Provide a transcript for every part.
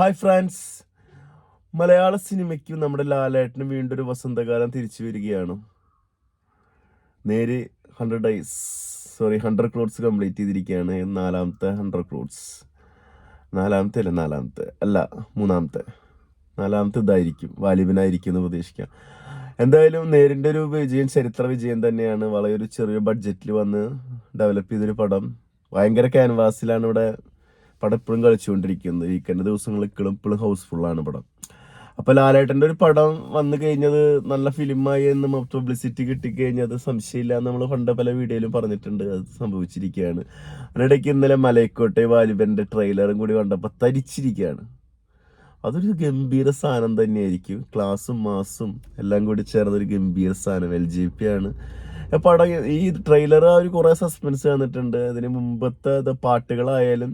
Hi France മലയാള സിനിമയ്ക്ക് നമ്മുടെ ലാലേട്ടന് വീണ്ടും ഒരു വസന്തകാലം തിരിച്ചു വരികയാണ്. നേര് hundred days sorry hundred crores complete ചെയ്തിരിക്കുകയാണ്. നാലാമത്തെ ഹൺഡ്രഡ് ക്രോഡ്സ് നാലാമത്തെ അല്ല നാലാമത്തെ അല്ല മൂന്നാമത്തെ. നാലാമത്തെ ഇതായിരിക്കും വാലിബനായിരിക്കും എന്ന് പ്രതീക്ഷിക്കാം. എന്തായാലും നേരിന്റെ ഒരു വിജയം ചരിത്ര വിജയം തന്നെയാണ്. വളരെ ഒരു ചെറിയ ബഡ്ജറ്റിൽ വന്ന് ഡെവലപ്പ് ചെയ്തൊരു പടം. ഭയങ്കര ക്യാൻവാസിലാണ് ഇവിടെ പടം ഇപ്പോഴും കളിച്ചുകൊണ്ടിരിക്കുന്നത് വീക്കെൻഡ് ദിവസങ്ങളിൽ ഇപ്പോഴും ഹൗസ്ഫുള്ളാണ് പടം. അപ്പോൾ ലാലേട്ടന്റെ ഒരു പടം വന്നു കഴിഞ്ഞത് നല്ല ഫിലിമായി എന്ന് പബ്ലിസിറ്റി കിട്ടിക്കഴിഞ്ഞത് സംശയമില്ല നമ്മൾ പണ്ട് പല വീഡിയോയിലും പറഞ്ഞിട്ടുണ്ട്. അത് സംഭവിച്ചിരിക്കുകയാണ്. അതിനിടയ്ക്ക് ഇന്നലെ മലയക്കോട്ടെ വാലിബന്റെ ട്രെയിലറും കൂടി കണ്ടപ്പോൾ തരിച്ചിരിക്കുകയാണ്. അതൊരു ഗംഭീര സാധനം തന്നെയായിരിക്കും. ക്ലാസ്സും മാസും എല്ലാം കൂടി ചേർന്നൊരു ഗംഭീര സാധനം. എൽ ജി പി ആണ്. പടം ഈ ട്രെയിലർ ആ ഒരു കുറേ സസ്പെൻസ് തന്നിട്ടുണ്ട് അതിന് മുമ്പത്തെ പാട്ടുകളായാലും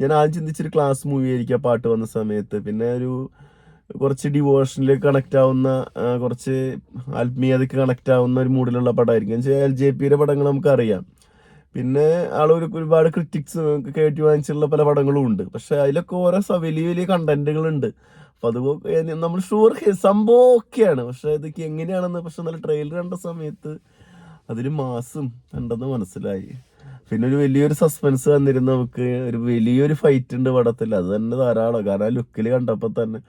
ഞാൻ ആദ്യം ചിന്തിച്ചൊരു ക്ലാസ് മൂവി ആയിരിക്കും ആ പാട്ട് വന്ന സമയത്ത്. പിന്നെ ഒരു കുറച്ച് ഡിവോഷനിലേക്ക് കണക്ട് ആവുന്ന കുറച്ച് ആത്മീയതയ്ക്ക് കണക്ട് ആവുന്ന ഒരു മൂഡിലുള്ള പടമായിരിക്കും. എൽ ജെ പിയുടെ പടങ്ങൾ നമുക്കറിയാം. പിന്നെ ആളൊരു ഒരുപാട് ക്രിറ്റിക്സ് കേട്ടി വാങ്ങിച്ചുള്ള പല പടങ്ങളും ഉണ്ട്. പക്ഷെ അതിലൊക്കെ ഓരോ വലിയ വലിയ കണ്ടന്റുകളുണ്ട് അപ്പൊ അത് നമ്മൾ ഷുവർ സംഭവം ഒക്കെയാണ് പക്ഷെ ഇതൊക്കെ എങ്ങനെയാണെന്ന് പക്ഷെ നല്ല ട്രെയിലർ കണ്ട സമയത്ത് അതിൽ മാസം ഉണ്ടെന്ന് മനസ്സിലായി. പിന്നെ ഒരു വലിയൊരു സസ്പെൻസ് വന്നിരുന്നു നമുക്ക്. ഒരു വലിയൊരു ഫൈറ്റ് ഉണ്ട് പടത്തിൽ. അത് തന്നെ ധാരാളം. കാരണം ആ ലുക്കിൽ കണ്ടപ്പോൾ തന്നെ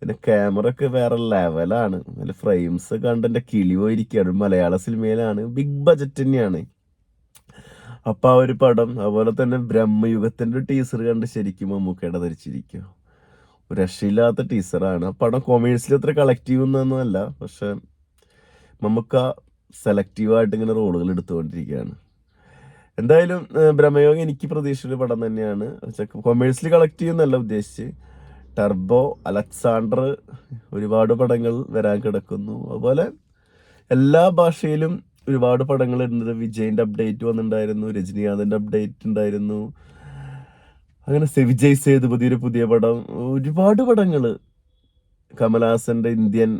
പിന്നെ ക്യാമറ ഒക്കെ വേറെ ലെവലാണ് അതിൽ ഫ്രെയിംസ് കണ്ട് എന്റെ കിളി പോയിരിക്കുകയാണ്. മലയാള സിനിമയിലാണ്. ബിഗ് ബജറ്റ് തന്നെയാണ്. അപ്പം ആ ഒരു പടം അതുപോലെ തന്നെ ബ്രഹ്മയുഗത്തിന്റെ ടീസർ കണ്ട് ശരിക്കും മമ്മൂക്കയുടെ ധരിച്ചിരിക്കും ഒരു രക്ഷയില്ലാത്ത ടീസറാണ് ആ പടം കൊമേഴ്സിൽ അത്ര കളക്റ്റീവ് ഒന്നൊന്നുമല്ല. പക്ഷെ മമ്മൂക്ക സെലക്റ്റീവായിട്ട് ഇങ്ങനെ റോളുകൾ എടുത്തുകൊണ്ടിരിക്കുകയാണ്. എന്തായാലും ബ്രഹ്മയോഗം എനിക്ക് പ്രതീക്ഷയുടെ പടം തന്നെയാണ്. കൊമേഴ്സിൽ കളക്ട് ചെയ്യുന്നല്ല ഉദ്ദേശിച്ച് ടർബോ അലക്സാണ്ടർ ഒരുപാട് പടങ്ങൾ വരാൻ കിടക്കുന്നു. അതുപോലെ എല്ലാ ഭാഷയിലും ഒരുപാട് പടങ്ങൾ ഉണ്ട് വിജയിന്റെ അപ്ഡേറ്റ് വന്നിട്ടുണ്ടായിരുന്നു രജനീകാന്തിന്റെ അപ്ഡേറ്റ് ഉണ്ടായിരുന്നു. അങ്ങനെ വിജയ് സേതുപതിയുടെ പുതിയ പടം ഒരുപാട് പടങ്ങൾ. കമലഹാസന്റെ ഇന്ത്യൻ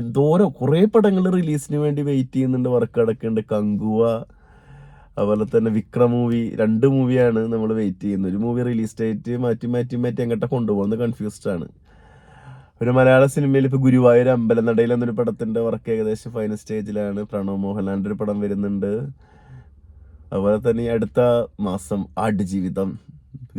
എന്തോരം കുറേ പടങ്ങൾ റിലീസിന് വേണ്ടി വെയിറ്റ് ചെയ്യുന്നുണ്ട് വർക്ക് അടക്കുന്നുണ്ട് കങ്കുവ അതുപോലെ തന്നെ വിക്രം മൂവി രണ്ട് മൂവിയാണ് നമ്മൾ വെയിറ്റ് ചെയ്യുന്നത്. ഒരു മൂവി റിലീസ് ഡേറ്റ് മാറ്റി മാറ്റി മാറ്റി അങ്ങോട്ട് കൊണ്ടുപോകുന്നത് കൺഫ്യൂസ്ഡ് ആണ്. ഒരു മലയാള സിനിമയിൽ ഇപ്പോൾ ഗുരുവായൂർ അമ്പലനടയിൽ എന്നൊരു പടത്തിന്റെ വർക്ക് ഏകദേശം ഫൈനൽ സ്റ്റേജിലാണ് പ്രണവ് മോഹൻലാലിന്റെ ഒരു പടം വരുന്നുണ്ട്. അതുപോലെ തന്നെ അടുത്ത മാസം ആടുജീവിതം.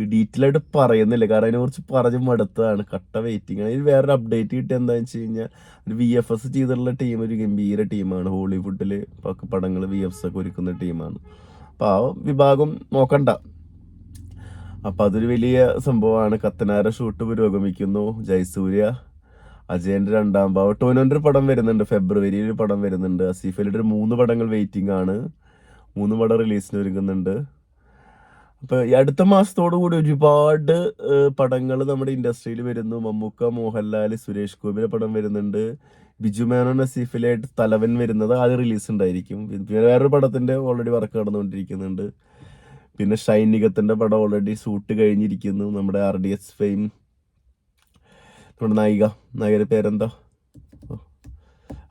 ഡീറ്റെയിൽ ആയിട്ട് പറയുന്നില്ല. കാരണം അതിനെ കുറിച്ച് പറഞ്ഞ് മടുത്തതാണ്. കട്ട വെയിറ്റിംഗ് ആണ്. ഇതിൽ വേറൊരു അപ്ഡേറ്റ് കിട്ടിയ എന്താന്ന് വെച്ച് കഴിഞ്ഞാൽ ഒരു വി എഫ് എസ് ചെയ്തിട്ടുള്ള ടീം ഒരു ഗംഭീര ടീമാണ് ഹോളിവുഡിൽ പടങ്ങൾ വി എഫ് എസ് ഒക്കെ ഒരുക്കുന്ന ടീമാണ് അപ്പോൾ ആ വിഭാഗം നോക്കണ്ട. അപ്പൊ അതൊരു വലിയ സംഭവമാണ്. കത്തനാര ഷൂട്ട് പുരോഗമിക്കുന്നു. ജയസൂര്യ അജയന്റെ രണ്ടാം ഭാവം. ടോനോന്റെ ഒരു പടം വരുന്നുണ്ട്. ഫെബ്രുവരിയിൽ ഒരു പടം വരുന്നുണ്ട്. അസീഫലിയുടെ ഒരു മൂന്ന് പടങ്ങൾ വെയിറ്റിംഗ് ആണ്. മൂന്ന് പടം റിലീസിന് ഒരുങ്ങുന്നുണ്ട്. അപ്പൊ ഈ അടുത്ത മാസത്തോടു കൂടി ഒരുപാട് പടങ്ങൾ നമ്മുടെ ഇൻഡസ്ട്രിയിൽ വരുന്നു. മമ്മൂക്ക മോഹൻലാൽ സുരേഷ് ഗോപിയുടെ പടം വരുന്നുണ്ട്. ബിജു മേനോൻ നസീഫിലായിട്ട് തലവൻ വരുന്നത് ആദ്യം റിലീസ് ഉണ്ടായിരിക്കും വേറൊരു പടത്തിന്റെ ഓൾറെഡി വർക്ക് നടന്നുകൊണ്ടിരിക്കുന്നുണ്ട്. പിന്നെ ഷൈനികത്തിന്റെ പടം ഓൾറെഡി ഷൂട്ട് കഴിഞ്ഞിരിക്കുന്നു. നമ്മുടെ ആർ ഡി എസ് ഫെയിം നമ്മുടെ നായിക. നായകരെ പേരെന്താ.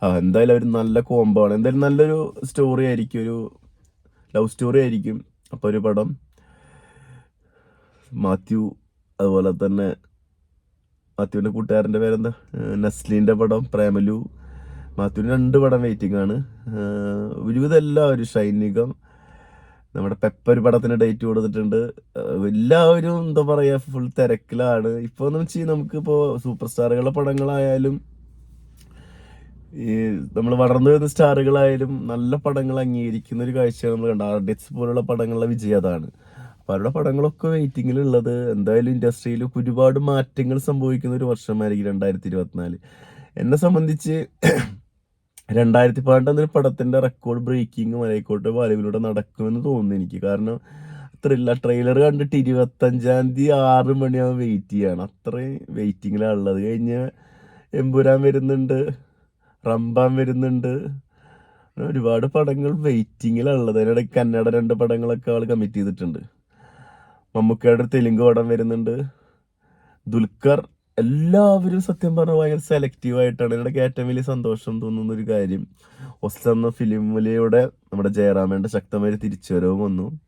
ആ എന്തായാലും ഒരു നല്ല കോംബോ ആണ്. എന്തായാലും നല്ലൊരു സ്റ്റോറി ആയിരിക്കും. ഒരു ലവ് സ്റ്റോറി ആയിരിക്കും. അപ്പോൾ ഒരു പടം. മാത്യു അതുപോലെ തന്നെ മാത്യുവിന്റെ കൂട്ടുകാരന്റെ പേരെന്താ? നസ്ലിന്റെ പടം പ്രേമലു. മാത്യുവിന് രണ്ട് പടം വെയിറ്റിംഗ് ആണ്. ഒരുവിധം എല്ലാവരും ഷൈനികം നമ്മുടെ പെപ്പർ പടത്തിന് ഡേറ്റ് കൊടുത്തിട്ടുണ്ട്. എല്ലാവരും എന്താ പറയുക ഫുൾ തിരക്കിലാണ്. ഇപ്പോൾ എന്ന് വെച്ചാൽ നമുക്കിപ്പോൾ സൂപ്പർ സ്റ്റാറുകളുടെ പടങ്ങളായാലും ഈ നമ്മൾ വളർന്നു വരുന്ന സ്റ്റാറുകളായാലും നല്ല പടങ്ങൾ അംഗീകരിക്കുന്ന ഒരു കാഴ്ചയാണ് നമ്മൾ കണ്ട ആർഡിറ്റ്സ് പോലുള്ള പടങ്ങളുടെ വിജയം അതാണ്. അവരുടെ പടങ്ങളൊക്കെ വെയിറ്റിങ്ങിലുള്ളത് എന്തായാലും ഇൻഡസ്ട്രിയിൽ ഒരുപാട് മാറ്റങ്ങൾ സംഭവിക്കുന്ന ഒരു വർഷമായിരിക്കും രണ്ടായിരത്തി ഇരുപത്തിനാല് എന്നെ സംബന്ധിച്ച് രണ്ടായിരത്തി പതിനെട്ടൊരു പടത്തിന്റെ റെക്കോർഡ് ബ്രേക്കിംഗ് മലയക്കോട്ടെ വാലുവിലൂടെ നടക്കുമെന്ന് തോന്നുന്നു എനിക്ക്. കാരണം അത്രയില്ല ട്രെയിലർ കണ്ടിട്ട് ഇരുപത്തഞ്ചാം തീയതി ആറ് മണിയാവും വെയിറ്റ് ചെയ്യുകയാണ് അത്രയും വെയിറ്റിങ്ങിലാണ് ഉള്ളത്. കഴിഞ്ഞ് എമ്പുരാൻ വരുന്നുണ്ട് റംബാൻ വരുന്നുണ്ട്. ഒരുപാട് പടങ്ങൾ വെയിറ്റിങ്ങിലാണ് ഉള്ളത്. അതിനിടയ്ക്ക് കന്നഡ രണ്ട് പടങ്ങളൊക്കെ ആൾ കമ്മിറ്റ് ചെയ്തിട്ടുണ്ട്. മമ്മൂക്കയുടെ തെലുങ്ക് പടം വരുന്നുണ്ട്. ദുൽഖർ എല്ലാവരും സത്യം പറഞ്ഞാൽ ഭയങ്കര സെലക്റ്റീവ് ആയിട്ടാണ്. എനിക്ക് ഏറ്റവും വലിയ സന്തോഷം തോന്നുന്ന ഒരു കാര്യം ഒസ് എന്ന ഫിലിമിലൂടെ നമ്മുടെ ജയറാമേന്റെ ശക്തമായ തിരിച്ചുവരവും വന്നു.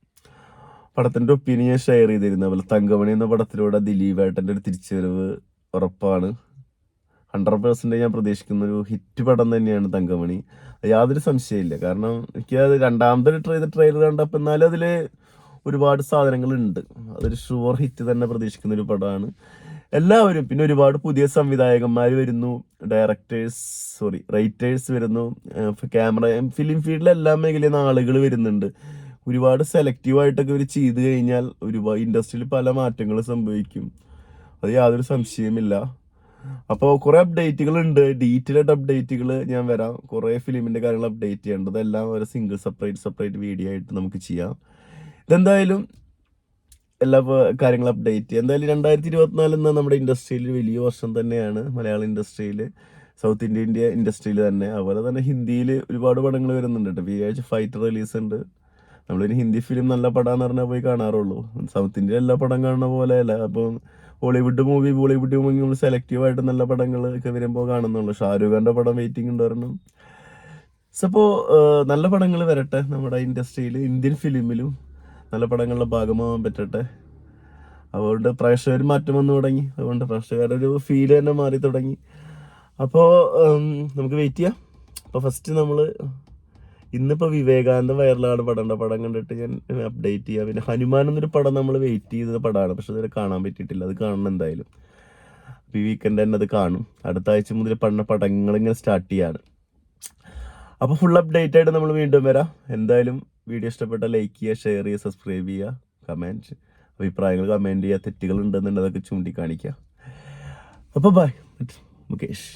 പടത്തിന്റെ ഒപ്പീനിയൻ ഷെയർ ചെയ്തിരുന്ന. അതുപോലെ തങ്കമണി എന്ന പടത്തിലൂടെ ദിലീപ് ഏട്ടന്റെ ഒരു തിരിച്ചുവരവ് ഉറപ്പാണ്. ഹൺഡ്രഡ് പേഴ്സന്റേജ് ഞാൻ പ്രതീക്ഷിക്കുന്ന ഒരു ഹിറ്റ് പടം തന്നെയാണ് തങ്കമണി. യാതൊരു സംശയമില്ല കാരണം എനിക്ക് അത് രണ്ടാമത്തെ ട്രെയിലർ ട്രെയിലർ കണ്ടപ്പോൾ എന്നാലും അതിൽ ഒരുപാട് സാധനങ്ങളുണ്ട്. അതൊരു ഷുവർ ഹിറ്റ് തന്നെ പ്രതീക്ഷിക്കുന്ന ഒരു പടമാണ്. എല്ലാവരും പിന്നെ ഒരുപാട് പുതിയ സംവിധായകന്മാർ വരുന്നു. ഡയറക്ടേഴ്സ് സോറി റൈറ്റേഴ്സ് വരുന്നു. ക്യാമറ ഫിലിം ഫീൽഡിലെ എല്ലാ മേഖലയിൽ നിന്ന് ആളുകൾ വരുന്നുണ്ട്. ഒരുപാട് സെലക്റ്റീവായിട്ടൊക്കെ ഇവർ ചെയ്ത് കഴിഞ്ഞാൽ ഒരുപാട് ഇൻഡസ്ട്രിയിൽ പല മാറ്റങ്ങളും സംഭവിക്കും. അത് യാതൊരു സംശയമില്ല അപ്പോൾ കുറേ അപ്ഡേറ്റുകൾ ഉണ്ട്. ഡീറ്റെയിൽഡ് അപ്ഡേറ്റുകൾ ഞാൻ വരാം. കുറേ ഫിലിമിന്റെ കാര്യങ്ങൾ അപ്ഡേറ്റ് ചെയ്യേണ്ടത് എല്ലാം ഒരു സിംഗിൾ സെപ്പറേറ്റ് സെപ്പറേറ്റ് വീഡിയോ ആയിട്ട് നമുക്ക് ചെയ്യാം. ഇതെന്തായാലും എല്ലാ കാര്യങ്ങളും അപ്ഡേറ്റ് ചെയ്യാം എന്തായാലും രണ്ടായിരത്തി ഇരുപത്തിനാല് എന്ന നമ്മുടെ ഇൻഡസ്ട്രിയിൽ വലിയ വർഷം തന്നെയാണ് മലയാള ഇൻഡസ്ട്രിയിൽ സൗത്ത് ഇന്ത്യ ഇന്ത്യ ഇൻഡസ്ട്രിയിൽ തന്നെ. അതുപോലെ തന്നെ ഹിന്ദിയിൽ ഒരുപാട് പടങ്ങൾ വരുന്നുണ്ട് കേട്ടോ. ഈ ആഴ്ച ഫൈറ്റർ റിലീസ് ഉണ്ട്. നമ്മളിനി ഹിന്ദി ഫിലിം നല്ല പടമാന്ന് പറഞ്ഞാൽ പോയി കാണാറുള്ളൂ. സൗത്ത് ഇന്ത്യ എല്ലാ പടം കാണുന്ന പോലെയല്ല അപ്പം ഹോളിവുഡ് മൂവി ബോളിവുഡ് മൂവി നമ്മൾ സെലക്റ്റീവായിട്ട് നല്ല പടങ്ങൾ ഒക്കെ വരുമ്പോൾ കാണുന്നുള്ളൂ. ഷാരൂഖ് ഖാന്റെ പടം വെയിറ്റിംഗ് ഉണ്ട് പറഞ്ഞു. സപ്പോൾ നല്ല പടങ്ങൾ വരട്ടെ നമ്മുടെ ഇൻഡസ്ട്രിയിൽ ഇന്ത്യൻ ഫിലിമിലും നല്ല പടങ്ങളുടെ ഭാഗമാവാൻ പറ്റട്ടെ. അതുകൊണ്ട് പ്രേക്ഷകർ മാറ്റം വന്നു തുടങ്ങി. അതുകൊണ്ട് പ്രേക്ഷകരുടെ ഒരു ഫീൽ തന്നെ മാറി തുടങ്ങി. അപ്പോൾ നമുക്ക് വെയിറ്റ് ചെയ്യാം. അപ്പോൾ ഫസ്റ്റ് നമ്മൾ ഇന്നിപ്പോൾ വിവേകാനന്ദ വൈറലാണ് പടം പടം കണ്ടിട്ട് ഞാൻ അപ്ഡേറ്റ് ചെയ്യാം. പിന്നെ ഹനുമാൻ എന്നൊരു പടം നമ്മൾ വെയിറ്റ് ചെയ്ത പടമാണ്. പക്ഷെ ഇതുവരെ കാണാൻ പറ്റിയിട്ടില്ല. അത് കാണണം എന്തായാലും. ഈ വീക്കെൻഡ് തന്നെ അത് കാണും. അടുത്ത ആഴ്ച മുതൽ പട പടങ്ങൾ ഇങ്ങനെ സ്റ്റാർട്ട് ചെയ്യാണ്. അപ്പോൾ ഫുൾ അപ്ഡേറ്റ് ആയിട്ട് നമ്മൾ വീണ്ടും വരാം. എന്തായാലും വീഡിയോ ഇഷ്ടപ്പെട്ട ലൈക്ക് ചെയ്യുക ഷെയർ ചെയ്യുക സബ്സ്ക്രൈബ് ചെയ്യുക കമന്റ് അഭിപ്രായങ്ങൾ കമന്റ് ചെയ്യുക തെറ്റുകൾ ഉണ്ടെന്നുണ്ടെങ്കിൽ അതൊക്കെ ചൂണ്ടിക്കാണിക്കുക. അപ്പോൾ ബൈ മുകേഷ്